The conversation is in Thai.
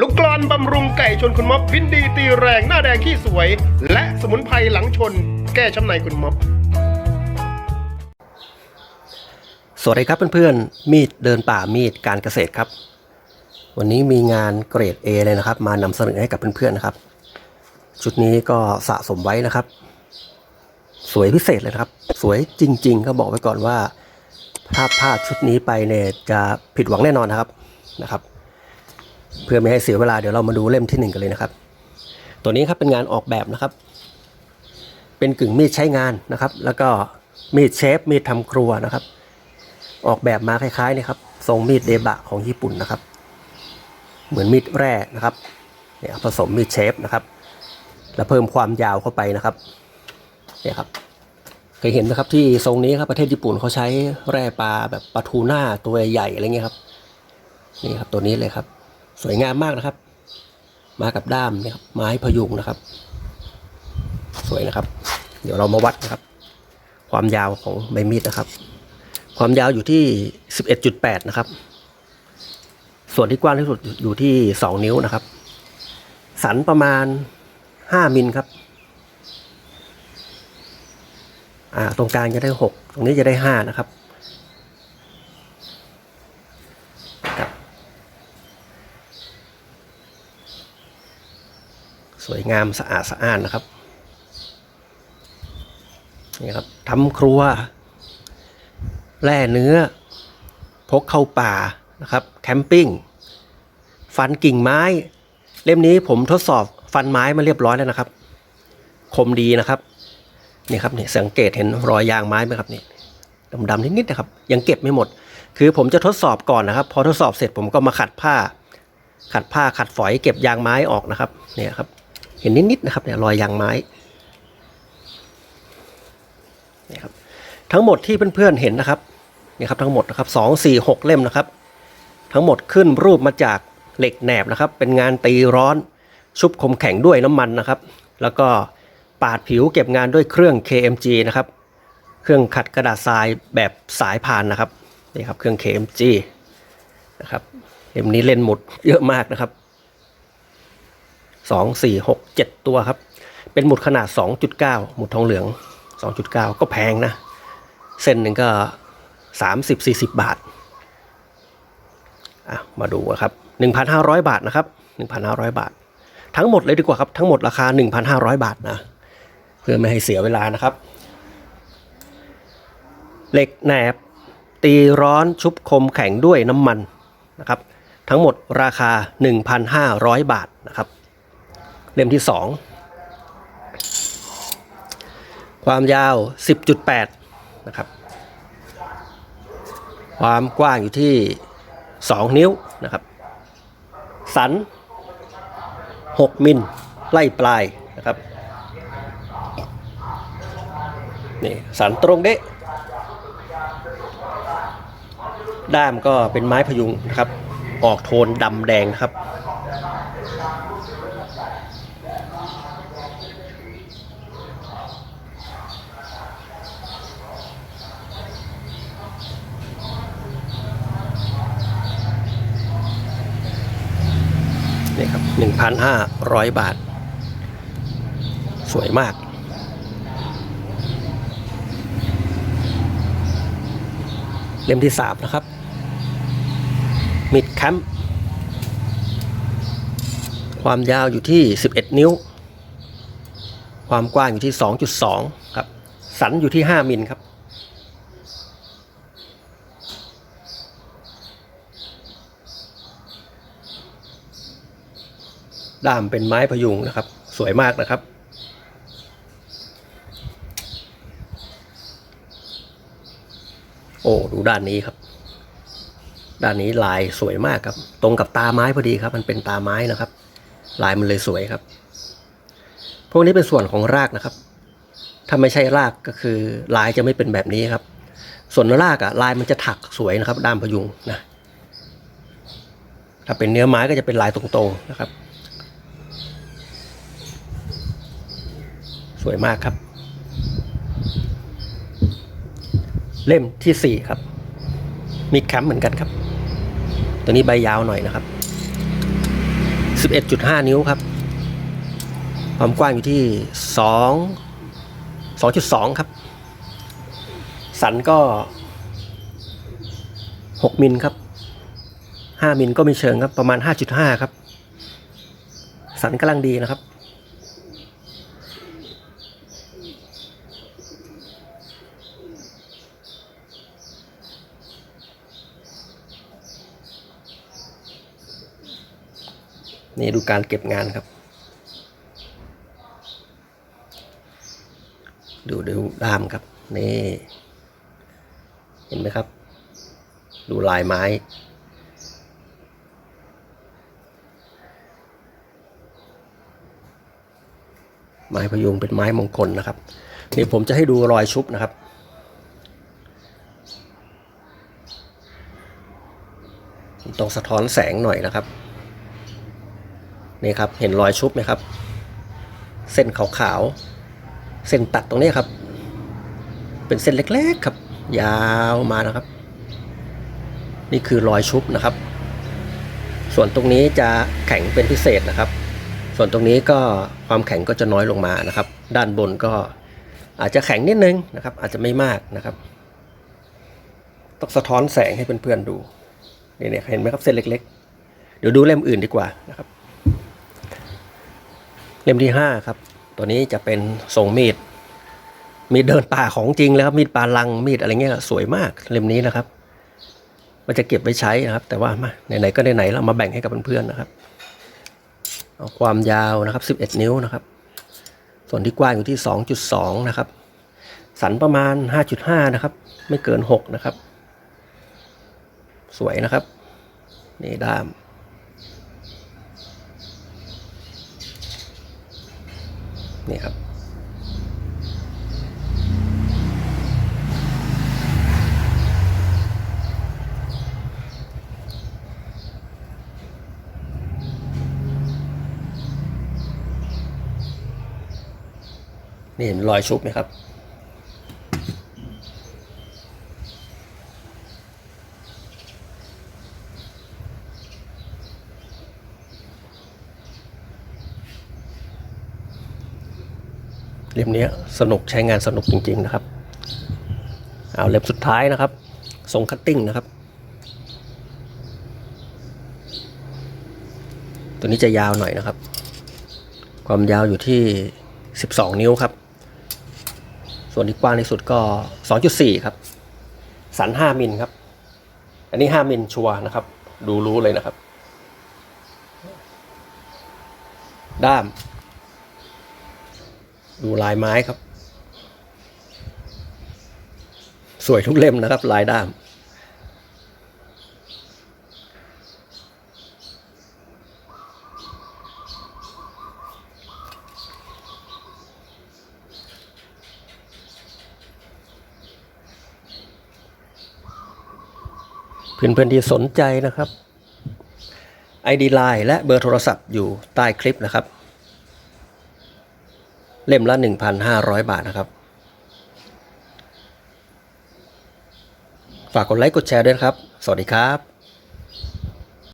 ลูกกลอนบำรุงไก่ชนคุณม็อบพินดีตีแรงหน้าแดงขี้สวย และสมุนไพรหลังชน แก้ช้ำในคุณม็อบ สวัสดีครับเพื่อนๆ มีดเดินป่ามีดการเกษตรครับ วันนี้มีงานเกรด A เลยนะครับ มานำเสนอให้กับเพื่อนๆนะครับ ชุดนี้ก็สะสมไว้นะครับ สวยพิเศษเลยนะครับ สวยจริง ๆ ก็บอกไว้ก่อนว่าถ้าพลาดชุดนี้ไปเนี่ยจะผิดหวังแน่นอนนะครับนะครับ เพื่อไม่ให้เสียเวลาเดี๋ยวเรามาดูเล่มที่หนึ่งกันเลยนะครับ ตัวนี้ครับเป็นงานออกแบบนะครับ เป็นกึ่งมีดใช้งานนะครับ แล้วก็มีดเชฟมีดทำครัวนะครับ ออกแบบมาคล้ายๆนี่ครับทรงมีดเดบะของญี่ปุ่นนะครับ เหมือนมีดแร่นะครับเนี่ยผสมมีดเชฟนะครับ แล้วเพิ่มความยาวเข้าไปนะครับเนี่ยครับเคยเห็นไหมครับที่ทรงนี้ครับประเทศญี่ปุ่นเขาใช้แร่ปลาแบบปลาทูน่าตัวใหญ่ๆอะไรเงี้ยครับนี่ครับตัวนี้เลยครับ สวยงามมากนะครับ มากับด้ามเนี่ยครับไม้พยุงนะครับ สวยนะครับ เดี๋ยวเรามาวัดนะครับ ความยาวของใบมีดนะครับ ความยาวอยู่ที่ 11.8 นะครับ ส่วนที่กว้างที่สุดอยู่ที่ 2 นิ้วนะครับ สันประมาณ 5 มิลครับอ่าตรงกลางจะได้ 6 ตรงนี้จะได้ 5 นะครับ สวย งามสะอาดสะอ้านนะครับนี่ครับทำครัวแร่เนื้อ พกเข้าป่านะครับ แคมปิ้ง ฟันกิ่งไม้ เล่มนี้ผมทดสอบฟันไม้มาเรียบร้อยแล้วนะครับ คมดีนะครับนี่ครับนี่สังเกตเห็นรอยยางไม้ไหมครับนี่ดำๆนิดๆนะครับ ยังเก็บไม่หมด คือผมจะทดสอบก่อนนะครับ พอทดสอบเสร็จผมก็มาขัดผ้า ขัดผ้าขัดฝอยเก็บยางไม้ออกนะครับ เนี่ยครับ เห็นนิดๆนะครับเนี่ยรอยยางไม้นี่ครับทั้งหมดที่เพื่อนๆเห็นนะครับนี่ครับทั้งหมดนะครับสองสี่หกเล่มนะครับ ทั้งหมดขึ้นรูปมาจากเหล็กแหนบนะครับ เป็นงานตีร้อนชุบคมแข็งด้วยน้ำมันนะครับ แล้วก็ปาดผิวเก็บงานด้วยเครื่อง KMG นะครับ เครื่องขัดกระดาษทรายแบบสายพานนะครับนี่ครับเครื่อง KMG นะครับเล่มนี้เล่นหมดเยอะมากนะครับ สองสี่หกเจ็ดตัวครับ เป็นหมุดขนาด 2.9 หมุดทองเหลือง 2.9 ก็แพงนะ เส้นหนึ่งก็ 30-40 บาทอะมาดูนะครับ 1,500 บาทนะครับ 1,500 บาท ทั้งหมดเลยดีกว่าครับ ทั้งหมดราคา 1,500 บาทนะ เพื่อไม่ให้เสียเวลานะครับ เหล็กแหนบ ตีร้อนชุบคมแข็งด้วยน้ำมันนะครับ ทั้งหมดราคา 1,500 บาทนะครับ เล่มที่ 2 ความยาว 10.8 นะครับ ความกว้างอยู่ที่ 2 นิ้วนะครับ สัน 6 มิลไล่ปลายนะครับนี่สันตรงเดะด้ามก็เป็นไม้พยุงนะครับ ออกโทนดำแดงนะครับ 1,500 บาท สวยมาก เล่มที่3นะครับ มิดแคมป์ความยาวอยู่ที่ 11 นิ้ว ความกว้างอยู่ที่ 2.2 ครับ สันอยู่ที่ 5 มิลครับ ด้ามเป็นไม้พยุงนะครับ สวยมากนะครับ โอ้ดูด้านนี้ครับ ด้านนี้ลายสวยมากครับ ตรงกับตาไม้พอดีครับ มันเป็นตาไม้นะครับ ลายมันเลยสวยครับ พวกนี้เป็นส่วนของรากนะครับ ถ้าไม่ใช่รากก็คือลายจะไม่เป็นแบบนี้ครับ ส่วนรากอะลายมันจะถักสวยนะครับ ด้ามพยุงนะถ้าเป็นเนื้อไม้ก็จะเป็นลายตรงๆนะครับ วยมากครับ เล่มที่4ครับ มีแคมป์เหมือนกันครับ ตัวนี้ใบยาวหน่อยนะครับ11.5นิ้วครับ ความกว้างอยู่ที่2 2.2ครับ สันก็6มิลครับ5มิลก็ไม่เชิงครับประมาณ5.5ครับ สันกำลังดีนะครับ นี่ดูการเก็บงานครับ ดูดูด้ามครับ นี่ เห็นไหมครับ ดูลายไม้ ไม้พยุงเป็นไม้มงคลนะครับนี่ผมจะให้ดูรอยชุบนะครับต้องสะท้อนแสงหน่อยนะครับ นี่ครับเห็นรอยชุบไหมครับ เส้นขาวๆเส้นตัดตรงนี้ครับ เป็นเส้นเล็ก ๆครับ ยาวมานะครับ นี่คือรอยชุบนะครับ ส่วนตรงนี้จะแข็งเป็นพิเศษนะครับ ส่วนตรงนี้ก็ความแข็งก็จะน้อยลงมานะครับ ด้านบนก็อาจจะแข็งนิดนึงนะครับ อาจจะไม่มากนะครับต้องสะท้อนแสงให้เพื่อนๆดูนี่เนี่ยเห็นไหมครับเส้นเล็ก ๆ เดี๋ยวดูเล่มอื่นดีกว่านะครับ เล่มที่ห้าครับตัวนี้จะเป็นทรงมีดมีดเดินป่าของจริงแล้วครับมีดปลาลังมีดอะไรเงี้ยสวยมากเล่มนี้นะครับ มันจะเก็บไว้ใช้นะครับ แต่ว่ามาไหนๆก็ไหนๆเรามาแบ่งให้กับเพื่อนๆนะครับเอาความยาวนะครับ 11 นิ้วนะครับ ส่วนที่กว้างอยู่ที่ 2.2 นะครับ สันประมาณ 5.5 นะครับ ไม่เกิน 6 นะครับ สวยนะครับ นี่ด้าม นี่ครับ นี่เห็นรอยชุบไหมครับ เล่มนี้สนุกใช้งานสนุกจริง ๆ นะครับ เอาเล่มสุดท้ายนะครับทรงคัตติ้งนะครับ ตัวนี้จะยาวหน่อยนะครับ ความยาวอยู่ที่ 12 นิ้วครับ ส่วนที่กว้างที่สุดก็ 2.4 ครับ สัน 5 มิลครับ อันนี้ 5 มิลชัวนะครับ ดูรู้เลยนะครับ ด้าม ดูลายไม้ครับ สวยทุกเล่มนะครับ ลายด้าม เพื่อนๆที่สนใจนะครับ ID Line และเบอร์โทรศัพท์อยู่ใต้คลิปนะครับ เล่มละ 1,500 บาทนะครับ ฝากกดไลค์กดแชร์ด้วยครับ สวัสดีครับ